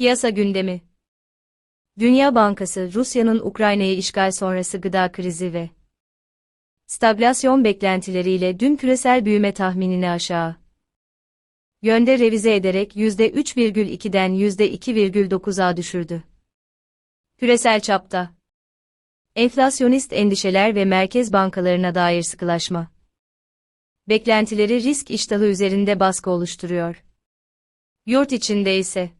Piyasa gündemi. Dünya Bankası, Rusya'nın Ukrayna'yı işgal sonrası gıda krizi ve stagflasyon beklentileriyle dün küresel büyüme tahminini aşağı yönde revize ederek %3,2'den %2,9'a düşürdü. Küresel çapta enflasyonist endişeler ve merkez bankalarına dair sıkılaşma beklentileri risk iştahı üzerinde baskı oluşturuyor. Yurt içinde ise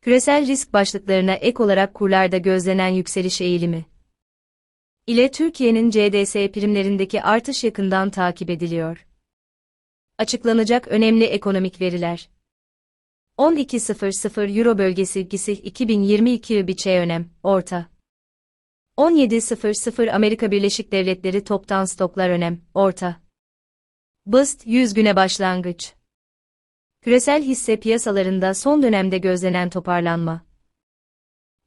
küresel risk başlıklarına ek olarak kurlarda gözlenen yükseliş eğilimi ile Türkiye'nin CDS primlerindeki artış yakından takip ediliyor. Açıklanacak önemli ekonomik veriler. 12.00 Euro bölgesi GİSİ 2022 biçe önem, orta. 17.00 Amerika Birleşik Devletleri toptan stoklar önem, orta. BIST 100 güne başlangıç. Küresel hisse piyasalarında son dönemde gözlenen toparlanma.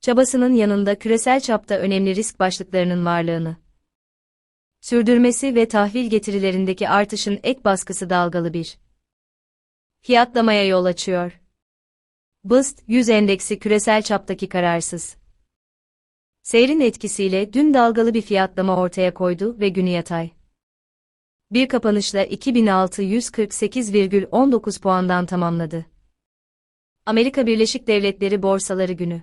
Çabasının yanında küresel çapta önemli risk başlıklarının varlığını sürdürmesi ve tahvil getirilerindeki artışın ek baskısı dalgalı bir fiyatlamaya yol açıyor. BIST 100 endeksi küresel çaptaki kararsız seyrin etkisiyle dün dalgalı bir fiyatlama ortaya koydu ve günü yatay bir kapanışla 2648,19 puandan tamamladı. Amerika Birleşik Devletleri borsaları günü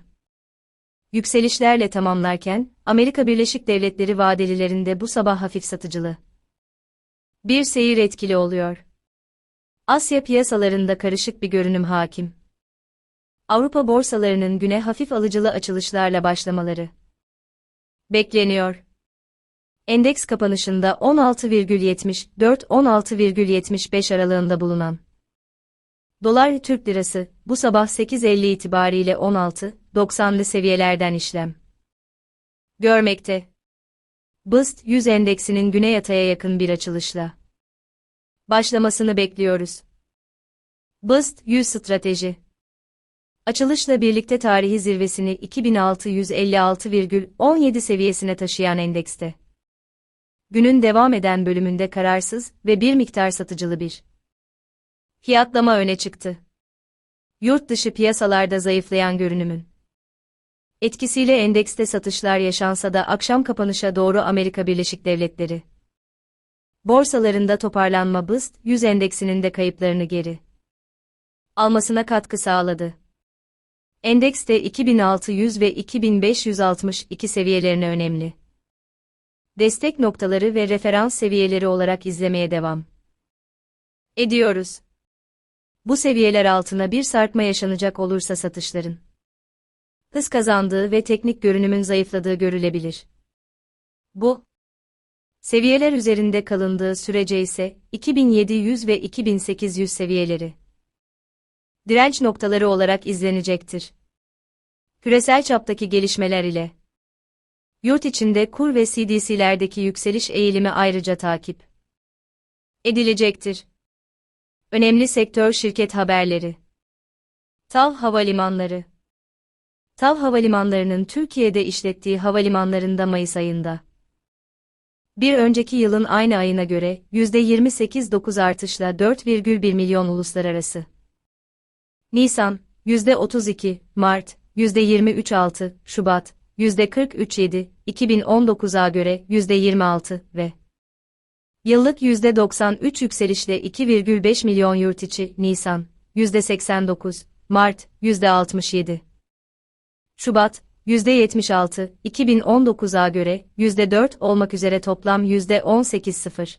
yükselişlerle tamamlarken, Amerika Birleşik Devletleri vadelilerinde bu sabah hafif satıcılı bir seyir etkili oluyor. Asya piyasalarında karışık bir görünüm hakim. Avrupa borsalarının güne hafif alıcılı açılışlarla başlamaları bekleniyor. Endeks kapanışında 16,74-16,75 aralığında bulunan Dolar Türk Lirası bu sabah 8.50 itibariyle 16.90'lı seviyelerden işlem görmekte. BIST 100 endeksinin güne yataya yakın bir açılışla başlamasını bekliyoruz. BIST 100 strateji Açılışla birlikte tarihi zirvesini 2656,17 seviyesine taşıyan endekste günün devam eden bölümünde kararsız ve bir miktar satıcılı bir fiyatlama öne çıktı. Yurt dışı piyasalarda zayıflayan görünümün etkisiyle endekste satışlar yaşansa da akşam kapanışa doğru Amerika Birleşik Devletleri borsalarında toparlanma BIST 100 endeksinin de kayıplarını geri almasına katkı sağladı. Endekste 2600 ve 2562 seviyelerine önemli destek noktaları ve referans seviyeleri olarak izlemeye devam ediyoruz. Bu seviyeler altına bir sarkma yaşanacak olursa satışların hız kazandığı ve teknik görünümün zayıfladığı görülebilir. Bu seviyeler üzerinde kalındığı sürece ise 2700 ve 2800 seviyeleri direnç noktaları olarak izlenecektir. Küresel çaptaki gelişmeler ile Yurt içinde kur ve CDS'lerdeki yükseliş eğilimi ayrıca takip edilecektir. Önemli sektör şirket haberleri. TAV Havalimanları TAV Havalimanları'nın Türkiye'de işlettiği havalimanlarında Mayıs ayında bir önceki yılın aynı ayına göre %28.9 artışla 4,1 milyon uluslararası. Nisan, %32, Mart, %23.6, Şubat, %43.7, 2019'a göre %26 ve yıllık %93 yükselişle 2,5 milyon yurt içi Nisan, %89, Mart, %67. Şubat, %76, 2019'a göre %4 olmak üzere toplam %18.0.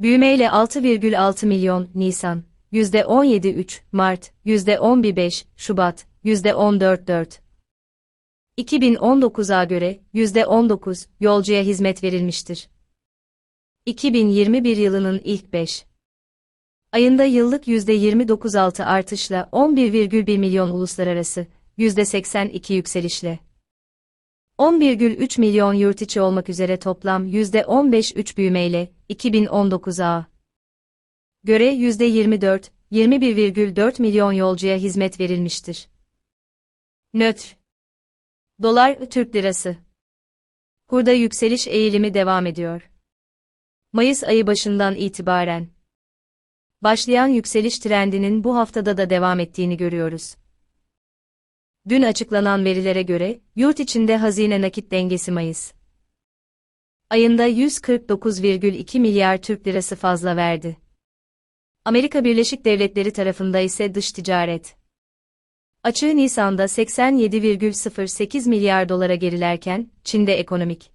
Büyümeyle 6,6 milyon Nisan, %17.3, Mart, %11.5, Şubat, %14.4. 2019'a göre %19 yolcuya hizmet verilmiştir. 2021 yılının ilk 5 ayında yıllık %29.6 artışla 11,1 milyon uluslararası, %82 yükselişle 10,3 milyon yurt içi olmak üzere toplam %15,3 büyümeyle 2019'a göre %24, 21,4 milyon yolcuya hizmet verilmiştir. Nötr Dolar, Türk Lirası. Kurda yükseliş eğilimi devam ediyor. Mayıs ayı başından itibaren başlayan yükseliş trendinin bu haftada da devam ettiğini görüyoruz. Dün açıklanan verilere göre, yurt içinde hazine nakit dengesi Mayıs ayında 149,2 milyar Türk lirası fazla verdi. Amerika Birleşik Devletleri tarafında ise dış ticaret açığı Nisan'da 87,08 milyar dolara gerilerken, Çin'de ekonomik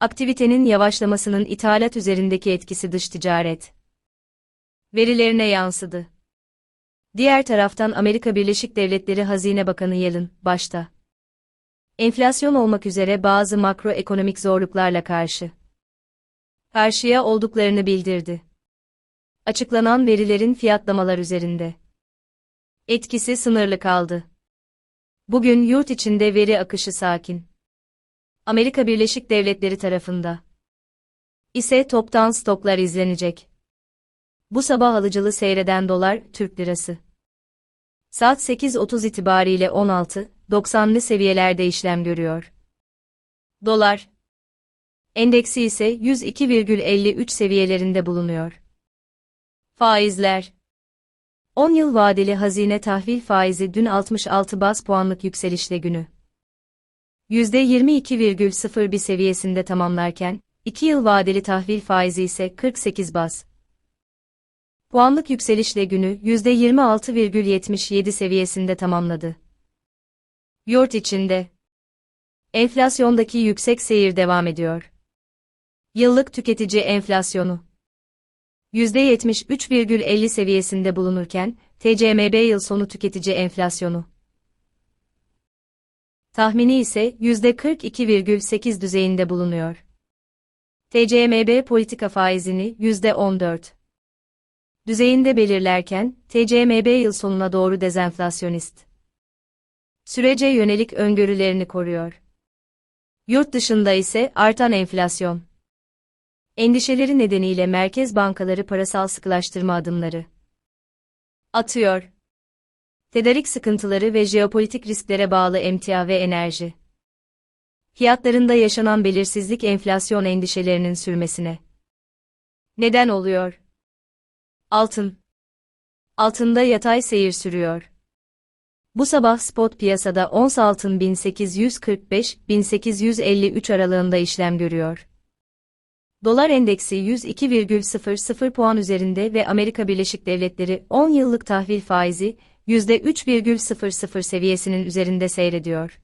aktivitenin yavaşlamasının ithalat üzerindeki etkisi dış ticaret verilerine yansıdı. Diğer taraftan Amerika Birleşik Devletleri Hazine Bakanı Yellen, başta enflasyon olmak üzere bazı makroekonomik zorluklarla karşı karşıya olduklarını bildirdi. Açıklanan verilerin fiyatlamalar üzerinde etkisi sınırlı kaldı. Bugün yurt içinde veri akışı sakin. Amerika Birleşik Devletleri tarafında ise toptan stoklar izlenecek. Bu sabah alıcılı seyreden dolar, Türk lirası. Saat 8.30 itibariyle 16.90'lı seviyelerde işlem görüyor. Dolar. Endeksi ise 102,53 seviyelerinde bulunuyor. Faizler. 10 yıl vadeli hazine tahvil faizi dün 66 bas puanlık yükselişle günü. %22,01 seviyesinde tamamlarken, 2 yıl vadeli tahvil faizi ise 48 bas. Puanlık yükselişle günü %26,77 seviyesinde tamamladı. Yurt içinde enflasyondaki yüksek seyir devam ediyor. Yıllık tüketici enflasyonu %73,50 seviyesinde bulunurken, TCMB yıl sonu tüketici enflasyonu tahmini ise %42,8 düzeyinde bulunuyor. TCMB politika faizini %14 düzeyinde belirlerken, TCMB yıl sonuna doğru dezenflasyonist sürece yönelik öngörülerini koruyor. Yurt dışında ise artan enflasyon endişeleri nedeniyle merkez bankaları parasal sıkılaştırma adımları atıyor. Tedarik sıkıntıları ve jeopolitik risklere bağlı emtia ve enerji fiyatlarında yaşanan belirsizlik enflasyon endişelerinin sürmesine neden oluyor. Altın Altında yatay seyir sürüyor. Bu sabah spot piyasada ons altın 1845-1853 aralığında işlem görüyor. Dolar endeksi 102,00 puan üzerinde ve Amerika Birleşik Devletleri 10 yıllık tahvil faizi %3,00 seviyesinin üzerinde seyrediyor.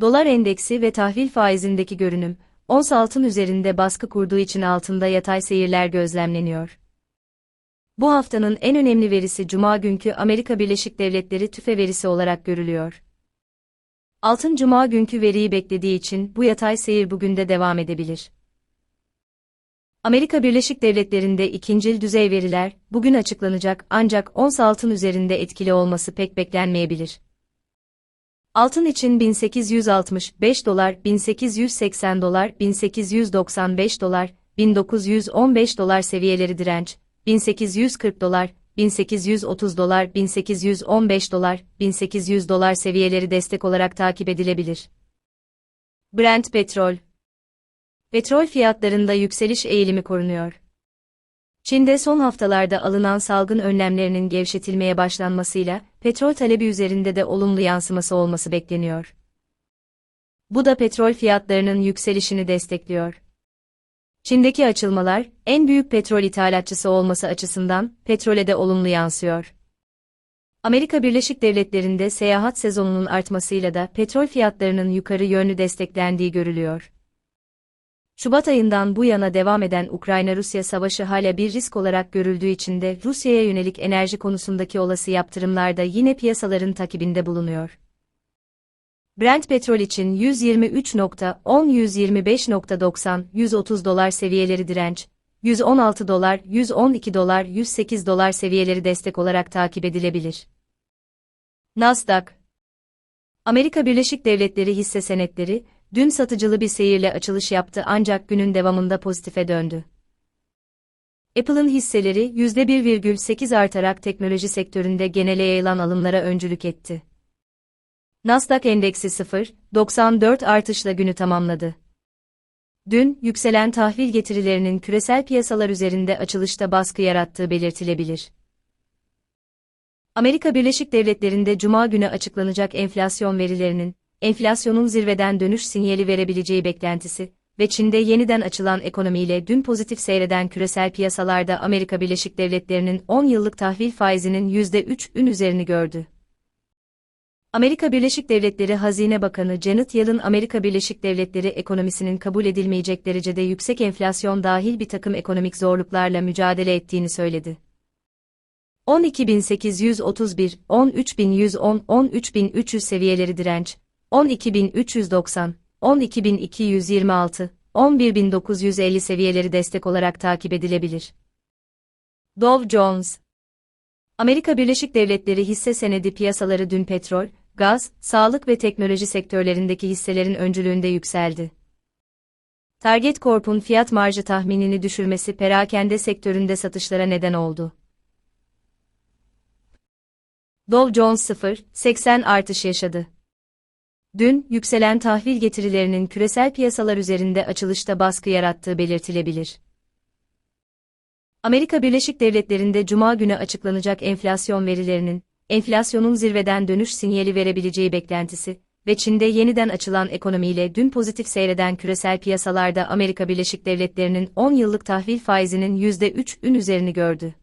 Dolar endeksi ve tahvil faizindeki görünüm, ons altın üzerinde baskı kurduğu için altında yatay seyirler gözlemleniyor. Bu haftanın en önemli verisi Cuma günkü Amerika Birleşik Devletleri tüfe verisi olarak görülüyor. Altın Cuma günkü veriyi beklediği için bu yatay seyir bugün de devam edebilir. Amerika Birleşik Devletleri'nde ikincil düzey veriler bugün açıklanacak ancak ons altın üzerinde etkili olması pek beklenmeyebilir. Altın için 1865 dolar, 1880 dolar, 1895 dolar, 1915 dolar seviyeleri direnç, 1840 dolar, 1830 dolar, 1815 dolar, 1800 dolar seviyeleri destek olarak takip edilebilir. Brent petrol Petrol fiyatlarında yükseliş eğilimi korunuyor. Çin'de son haftalarda alınan salgın önlemlerinin gevşetilmeye başlanmasıyla petrol talebi üzerinde de olumlu yansıması olması bekleniyor. Bu da petrol fiyatlarının yükselişini destekliyor. Çin'deki açılmalar, en büyük petrol ithalatçısı olması açısından petrole de olumlu yansıyor. Amerika Birleşik Devletleri'nde seyahat sezonunun artmasıyla da petrol fiyatlarının yukarı yönlü desteklendiği görülüyor. Şubat ayından bu yana devam eden Ukrayna-Rusya savaşı hala bir risk olarak görüldüğü için de Rusya'ya yönelik enerji konusundaki olası yaptırımlar da yine piyasaların takibinde bulunuyor. Brent petrol için 123.10 125.90 130 dolar seviyeleri direnç, 116 dolar, 112 dolar, 108 dolar seviyeleri destek olarak takip edilebilir. Nasdaq Amerika Birleşik Devletleri hisse senetleri dün satıcılı bir seyirle açılış yaptı ancak günün devamında pozitife döndü. Apple'ın hisseleri %1,8 artarak teknoloji sektöründe genele yayılan alımlara öncülük etti. Nasdaq endeksi 0.94 artışla günü tamamladı. Dün, yükselen tahvil getirilerinin küresel piyasalar üzerinde açılışta baskı yarattığı belirtilebilir. Amerika Birleşik Devletleri'nde cuma günü açıklanacak enflasyon verilerinin, enflasyonun zirveden dönüş sinyali verebileceği beklentisi ve Çin'de yeniden açılan ekonomiyle dün pozitif seyreden küresel piyasalarda Amerika Birleşik Devletleri'nin 10 yıllık tahvil faizinin %3'ün üzerini gördü. Amerika Birleşik Devletleri Hazine Bakanı Janet Yellen Amerika Birleşik Devletleri ekonomisinin kabul edilmeyecek derecede yüksek enflasyon dahil bir takım ekonomik zorluklarla mücadele ettiğini söyledi. 12.831, 13.110, 13.300 seviyeleri direnç, 12.390, 12.226, 11.950 seviyeleri destek olarak takip edilebilir. Dow Jones Amerika Birleşik Devletleri hisse senedi piyasaları dün petrol, gaz, sağlık ve teknoloji sektörlerindeki hisselerin öncülüğünde yükseldi. Target Corp'un fiyat marjı tahminini düşürmesi perakende sektöründe satışlara neden oldu. Dow Jones 0.80 artış yaşadı. Dün, yükselen tahvil getirilerinin küresel piyasalar üzerinde açılışta baskı yarattığı belirtilebilir. Amerika Birleşik Devletleri'nde cuma günü açıklanacak enflasyon verilerinin, enflasyonun zirveden dönüş sinyali verebileceği beklentisi ve Çin'de yeniden açılan ekonomiyle dün pozitif seyreden küresel piyasalarda Amerika Birleşik Devletleri'nin 10 yıllık tahvil faizinin %3'ün üzerini gördü.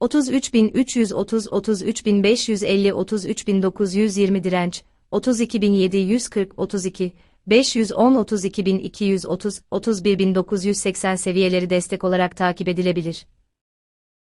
33.330, 33.550, 33.920 direnç, 32.740, 32, 510, 32.230, 31.980 seviyeleri destek olarak takip edilebilir.